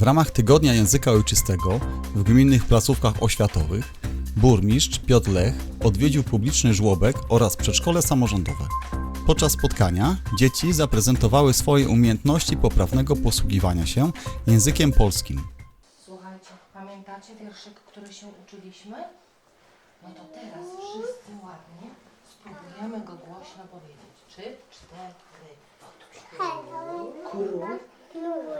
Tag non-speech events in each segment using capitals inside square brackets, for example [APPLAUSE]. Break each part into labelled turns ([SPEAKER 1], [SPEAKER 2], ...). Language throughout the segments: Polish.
[SPEAKER 1] W ramach Tygodnia Języka Ojczystego w gminnych placówkach oświatowych burmistrz Piotr Lech odwiedził publiczny żłobek oraz przedszkole samorządowe. Podczas spotkania dzieci zaprezentowały swoje umiejętności poprawnego posługiwania się językiem polskim.
[SPEAKER 2] Słuchajcie, pamiętacie wierszyk, który się uczyliśmy? No to teraz wszyscy ładnie spróbujemy go głośno powiedzieć. Trzy, cztery. Król,
[SPEAKER 3] Król,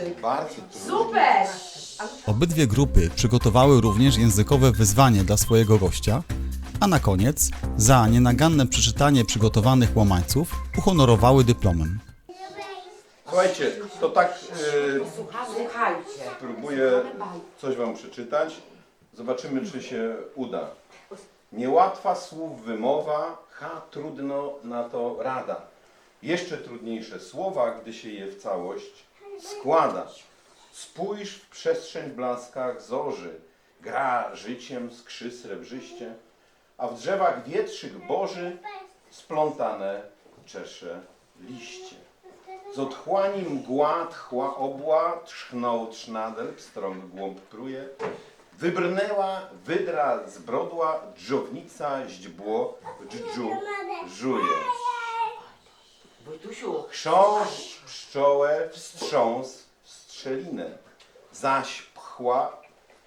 [SPEAKER 4] trudno.
[SPEAKER 2] Super!
[SPEAKER 1] Obydwie grupy przygotowały również językowe wyzwanie dla swojego gościa, a na koniec za nienaganne przeczytanie przygotowanych łamańców uhonorowały dyplomem.
[SPEAKER 4] Słuchajcie, to tak y,
[SPEAKER 2] Słuchajcie.
[SPEAKER 4] spróbuję coś wam przeczytać. Zobaczymy, czy się uda. Niełatwa słów wymowa, ha, trudno na to rada. Jeszcze trudniejsze słowa, gdy się je w całość składa. Spójrz w przestrzeń w blaskach zorzy, gra życiem skrzy srebrzyście, a w drzewach wietrzyk boży splątane czesze liście. Z otchłani mgła tchła obła, trzchnął trznadel, pstrąg głąb pruje. Wybrnęła wydra z brodła, dżownica źdźbło, dżdżu żuje.
[SPEAKER 2] Wojtusiu,
[SPEAKER 4] Chrząszcz pszczołę, wstrząs strzelinę, zaś pchła,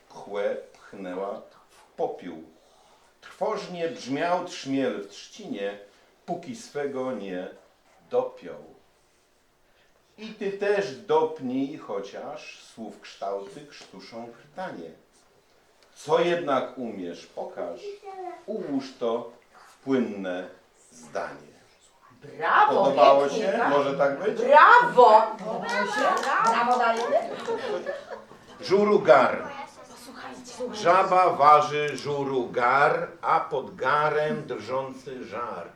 [SPEAKER 4] pchłę pchnęła w popiół. Trwożnie brzmiał trzmiel w trzcinie, póki swego nie dopiął. I ty też dopnij, chociaż słów kształty krztuszą krtanie. Co jednak umiesz, pokaż, ułóż to w płynne zdanie.
[SPEAKER 2] Brawo!
[SPEAKER 4] Podobało
[SPEAKER 2] pięknie,
[SPEAKER 4] się?
[SPEAKER 2] tak?
[SPEAKER 4] Może tak być?
[SPEAKER 2] Brawo! Brawo dajemy?
[SPEAKER 4] Żuru gar. Żaba waży żuru gar, a pod garem drżący żar.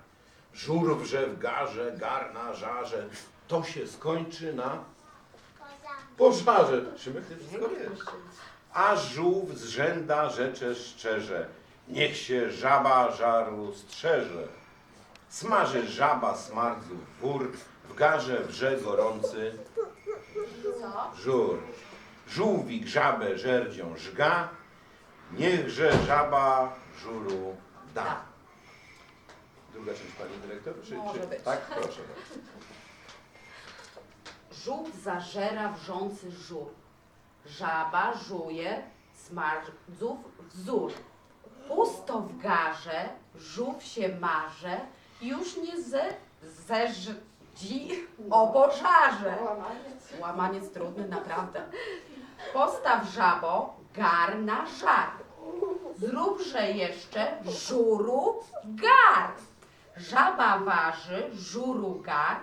[SPEAKER 4] Żur wrze w garze, gar na żarze. To się skończy na pożarze. Szymek, ty wszystko wiesz. A żółw z rzęda rzecze szczerze. Niech się żaba żaru strzeże. Smaży żaba smardzów wór, w garze wrze gorący żur. Żółwik żabę żerdzią żga, niechże żaba żuru da. Druga część pani dyrektor? Czy,
[SPEAKER 2] Może
[SPEAKER 4] czy,
[SPEAKER 2] być.
[SPEAKER 4] Tak, proszę. bardzo.
[SPEAKER 5] Żółw zażera wrzący żur. Żaba żuje smardzów wzór. Pusto w garze, żółw się marze, już nie ze, zeżdzi o pożarze. Łamaniec trudny, naprawdę. Postaw żabo, gar na żar. Zróbże jeszcze żuru gar. Żaba waży, żuru gar,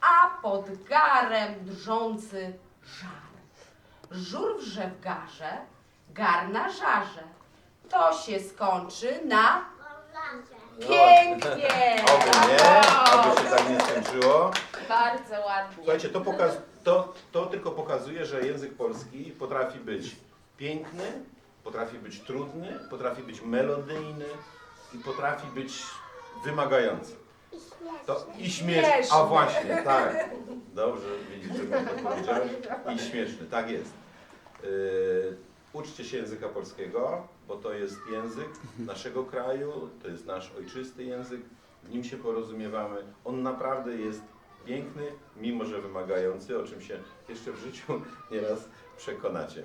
[SPEAKER 5] a pod garem drżący żar. Żur wrze w garze, gar na żarze. To się skończy na pięknie.
[SPEAKER 4] Oby nie, oby się tak nie skończyło.
[SPEAKER 5] Bardzo ładnie.
[SPEAKER 4] Słuchajcie, to, pokaz, to, to tylko pokazuje, że język polski potrafi być piękny, potrafi być trudny, potrafi być melodyjny i potrafi być wymagający. To i śmieszny. A właśnie, tak. Dobrze, widzisz, że to powiedziałem. I śmieszny, tak jest. Yy, uczcie się języka polskiego, bo to jest język naszego kraju, to jest nasz ojczysty język, w nim się porozumiewamy. On naprawdę jest piękny, mimo że wymagający, o czym się jeszcze w życiu [LAUGHS] nieraz przekonacie.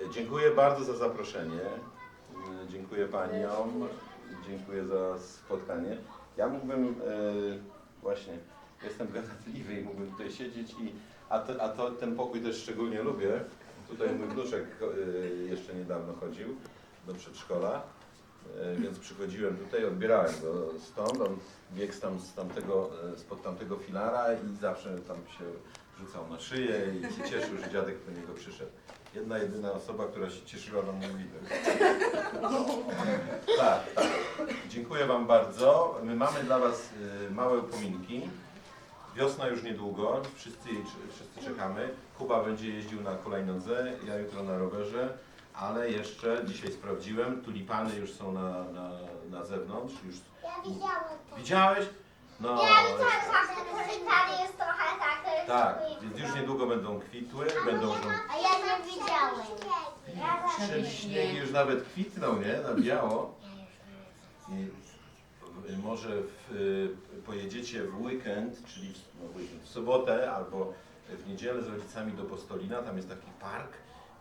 [SPEAKER 4] Yy, Dziękuję bardzo za zaproszenie. Yy, Dziękuję Paniom. Dziękuję za spotkanie. Ja mógłbym yy, właśnie, jestem [LAUGHS] gadatliwy i mógłbym tutaj siedzieć i a, to, a to, ten pokój też szczególnie lubię. Tutaj mój wnuczek yy, jeszcze niedawno chodził do przedszkola, yy, więc przychodziłem tutaj, odbierałem go stąd, on biegł tam, z tamtego, yy, spod tamtego filara i zawsze tam się rzucał na szyję i się cieszył, że dziadek po niego przyszedł. Jedna, jedyna osoba, która się cieszyła na mój widok. Tak, tak. Dziękuję Wam bardzo. My mamy dla Was y, małe upominki. Wiosna już niedługo, wszyscy, wszyscy czekamy. Kuba będzie jeździł na kolejnodze, ja jutro na rowerze, ale jeszcze dzisiaj sprawdziłem, tulipany już są na, na, na zewnątrz. Już...
[SPEAKER 3] Ja widziałam to.
[SPEAKER 4] Widziałeś? No,
[SPEAKER 3] Ja widziałam że jest trochę tak.
[SPEAKER 4] tak, więc już niedługo będą kwitły, będą...
[SPEAKER 3] A ja nie widziałem. Ja
[SPEAKER 4] Prześniegi już nawet kwitną, nie? Na biało. I może w, y, pojedziecie w weekend, czyli w, no, weekend, w sobotę albo w niedzielę z rodzicami do Postolina. Tam jest taki park,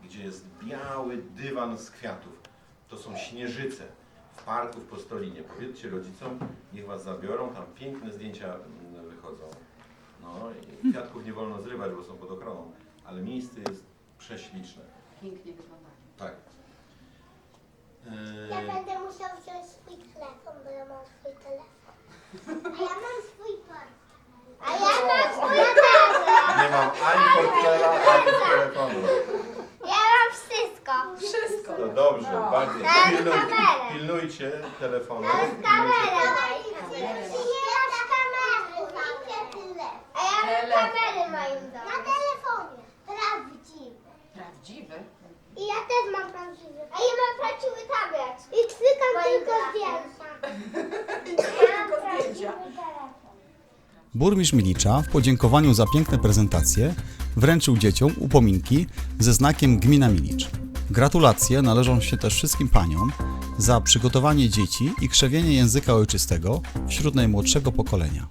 [SPEAKER 4] gdzie jest biały dywan z kwiatów. To są śnieżyce w parku w Postolinie. Powiedzcie rodzicom, niech was zabiorą, tam piękne zdjęcia mm, wychodzą. No i kwiatków nie wolno zrywać, bo są pod ochroną, ale miejsce jest prześliczne.
[SPEAKER 5] Pięknie wyglądają.
[SPEAKER 4] Tak.
[SPEAKER 3] Ja
[SPEAKER 4] Yy,
[SPEAKER 3] będę musiał wziąć swój telefon, bo ja mam swój telefon. A ja mam swój portfel. A ja mam swój telefon.
[SPEAKER 4] nie mam ani portfela, ani telefonu.
[SPEAKER 3] Ja mam wszystko.
[SPEAKER 5] Wszystko.
[SPEAKER 4] To dobrze,
[SPEAKER 5] No.
[SPEAKER 4] bardziej.
[SPEAKER 3] Teraz
[SPEAKER 4] Pilnuj,
[SPEAKER 3] kamerę.
[SPEAKER 4] pilnujcie telefonu. Pilnujcie
[SPEAKER 3] kamerę. Przyjęłaś kamerę. A ja mam kamerę moim domu. Na telefonie. Prawdziwy.
[SPEAKER 5] Prawdziwy.
[SPEAKER 3] I ja też mam prawdziwy. A ja mam prawdziwy tablet. I cykam tylko zdjęcia. Ja mam prawdziwy telefon.
[SPEAKER 1] Burmistrz Milicza w podziękowaniu za piękne prezentacje wręczył dzieciom upominki ze znakiem Gmina Milicz. Gratulacje należą się też wszystkim paniom za przygotowanie dzieci i krzewienie języka ojczystego wśród najmłodszego pokolenia.